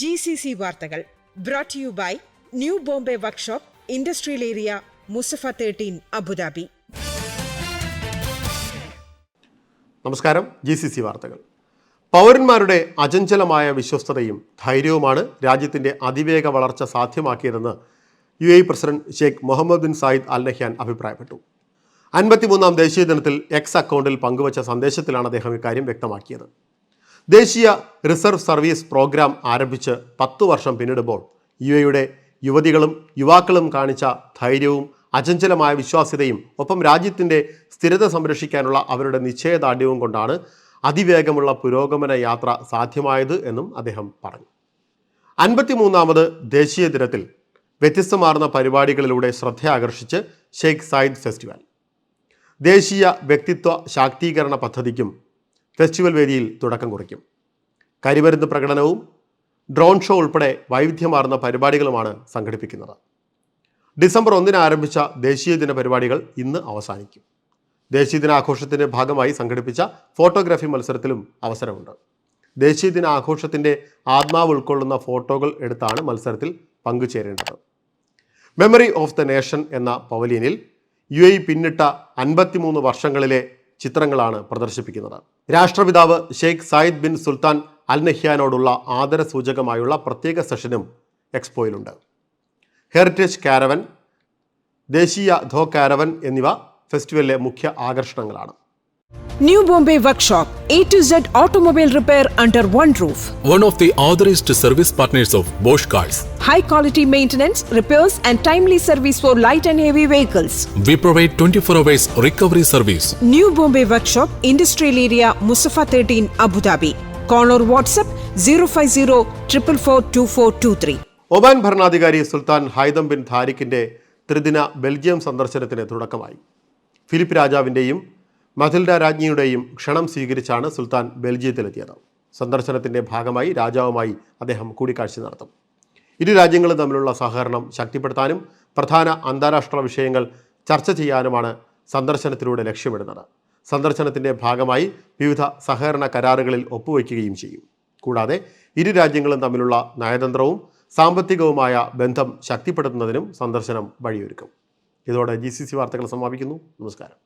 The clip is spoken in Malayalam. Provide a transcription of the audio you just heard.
ജി സി സി വാർത്തകൾ brought you by new Bombay workshop industrial area Musaffah thirteen Abu Dhabi നമസ്കാരം ജി സി സി വാർത്തകൾ. പൗരന്മാരുടെ അചഞ്ചലമായ വിശ്വസ്തതയും ധൈര്യവുമാണ് രാജ്യത്തിന്റെ അതിവേഗ വളർച്ച സാധ്യമാക്കിയതെന്ന് U A president Sheikh Mohammed bin Zayed Al Nahyan അഭിപ്രായപ്പെട്ടു. അൻപത്തിമൂന്നാം ദേശീയ ദിനത്തിൽ എക്സ് അക്കൗണ്ടിൽ പങ്കുവച്ച സന്ദേശത്തിലാണ് അദ്ദേഹം ഇക്കാര്യം വ്യക്തമാക്കിയത്. ദേശീയ റിസർവ് സർവീസ് പ്രോഗ്രാം ആരംഭിച്ച് പത്തു വർഷം പിന്നിടുമ്പോൾ യു എയുടെ യുവതികളും യുവാക്കളും കാണിച്ച ധൈര്യവും അചഞ്ചലമായ വിശ്വാസ്യതയും ഒപ്പം രാജ്യത്തിന്റെ സ്ഥിരത സംരക്ഷിക്കാനുള്ള അവരുടെ നിശ്ചയദാർഢ്യവും കൊണ്ടാണ് അതിവേഗമുള്ള പുരോഗമന യാത്ര സാധ്യമായത് എന്നും അദ്ദേഹം പറഞ്ഞു. അൻപത്തിമൂന്നാമത് ദേശീയ ദിനത്തിൽ വ്യത്യസ്തമാർന്ന പരിപാടികളിലൂടെ ശ്രദ്ധ ആകർഷിച്ച് ഷെയ്ഖ് സായിദ് ഫെസ്റ്റിവൽ. ദേശീയ വ്യക്തിത്വ ശാക്തീകരണ പദ്ധതിക്കും ഫെസ്റ്റിവൽ വേദിയിൽ തുടക്കം കുറിക്കും. കരിമരുന്ന് പ്രകടനവും ഡ്രോൺ ഷോ ഉൾപ്പെടെ വൈവിധ്യമാർന്ന പരിപാടികളുമാണ് സംഘടിപ്പിക്കുന്നത്. ഡിസംബർ ഒന്നിന് ആരംഭിച്ച ദേശീയ ദിന പരിപാടികൾ ഇന്ന് അവസാനിക്കും. ദേശീയ ദിനാഘോഷത്തിന്റെ ഭാഗമായി സംഘടിപ്പിച്ച ഫോട്ടോഗ്രാഫി മത്സരത്തിലും അവസരമുണ്ട്. ദേശീയ ദിനാഘോഷത്തിന്റെ ആത്മാവ് ഉൾക്കൊള്ളുന്ന ഫോട്ടോകൾ എടുത്താണ് മത്സരത്തിൽ പങ്കുചേരേണ്ടത്. മെമ്മറി ഓഫ് ദ നേഷൻ എന്ന പവലിയനിൽ യു എ പിന്നിട്ട അൻപത്തിമൂന്ന് വർഷങ്ങളിലെ ചിത്രങ്ങളാണ് പ്രദർശിപ്പിക്കുന്നത്. രാഷ്ട്രപിതാവ് Sheikh Zayed bin Sultan Al നഹ്യാനോടുള്ള ആദരസൂചകമായുള്ള പ്രത്യേക സെഷനും എക്സ്പോയിലുണ്ട്. ഹെറിറ്റേജ് കാരവൻ ദേശീയ ധോ കാരവൻ എന്നിവ ഫെസ്റ്റിവലിലെ മുഖ്യ ആകർഷണങ്ങളാണ്. New Bombay workshop A to Z automobile repair under one roof one of the authorised service partners of Bosch cars high quality maintenance repairs and timely service for light and heavy vehicles we provide twenty four hours recovery service new Bombay workshop industrial area Musaffah thirteen Abu Dhabi call or WhatsApp zero five zero triple four two four two three Oman ഭരണാധികാരി സുൽത്താൻ ഹൈദം ബിൻ ധാരിഖിന്റെ ത്രിദിന ബെൽജിയം സന്ദർശനത്തിന് തുടക്കമായി. ഫിലിപ്പ് രാജാവിന്റെയും മഥിൽഡ രാജ്ഞിയുടെയും ക്ഷണം സ്വീകരിച്ചാണ് സുൽത്താൻ ബെൽജിയത്തിലെത്തിയത്. സന്ദർശനത്തിന്റെ ഭാഗമായി രാജാവുമായി അദ്ദേഹം കൂടിക്കാഴ്ച നടത്തും. ഇരു രാജ്യങ്ങളും തമ്മിലുള്ള സഹകരണം ശക്തിപ്പെടുത്താനും പ്രധാന അന്താരാഷ്ട്ര വിഷയങ്ങൾ ചർച്ച ചെയ്യാനുമാണ് സന്ദർശനത്തിലൂടെ ലക്ഷ്യമിടുന്നത്. സന്ദർശനത്തിന്റെ ഭാഗമായി വിവിധ സഹകരണ കരാറുകളിൽ ഒപ്പുവയ്ക്കുകയും ചെയ്യും. കൂടാതെ ഇരു രാജ്യങ്ങളും തമ്മിലുള്ള നയതന്ത്രവും സാമ്പത്തികവുമായ ബന്ധം ശക്തിപ്പെടുത്തുന്നതിനും സന്ദർശനം വഴിയൊരുക്കും. ഇതോടെ ജി സി സി വാർത്തകൾ സമാപിക്കുന്നു. നമസ്കാരം.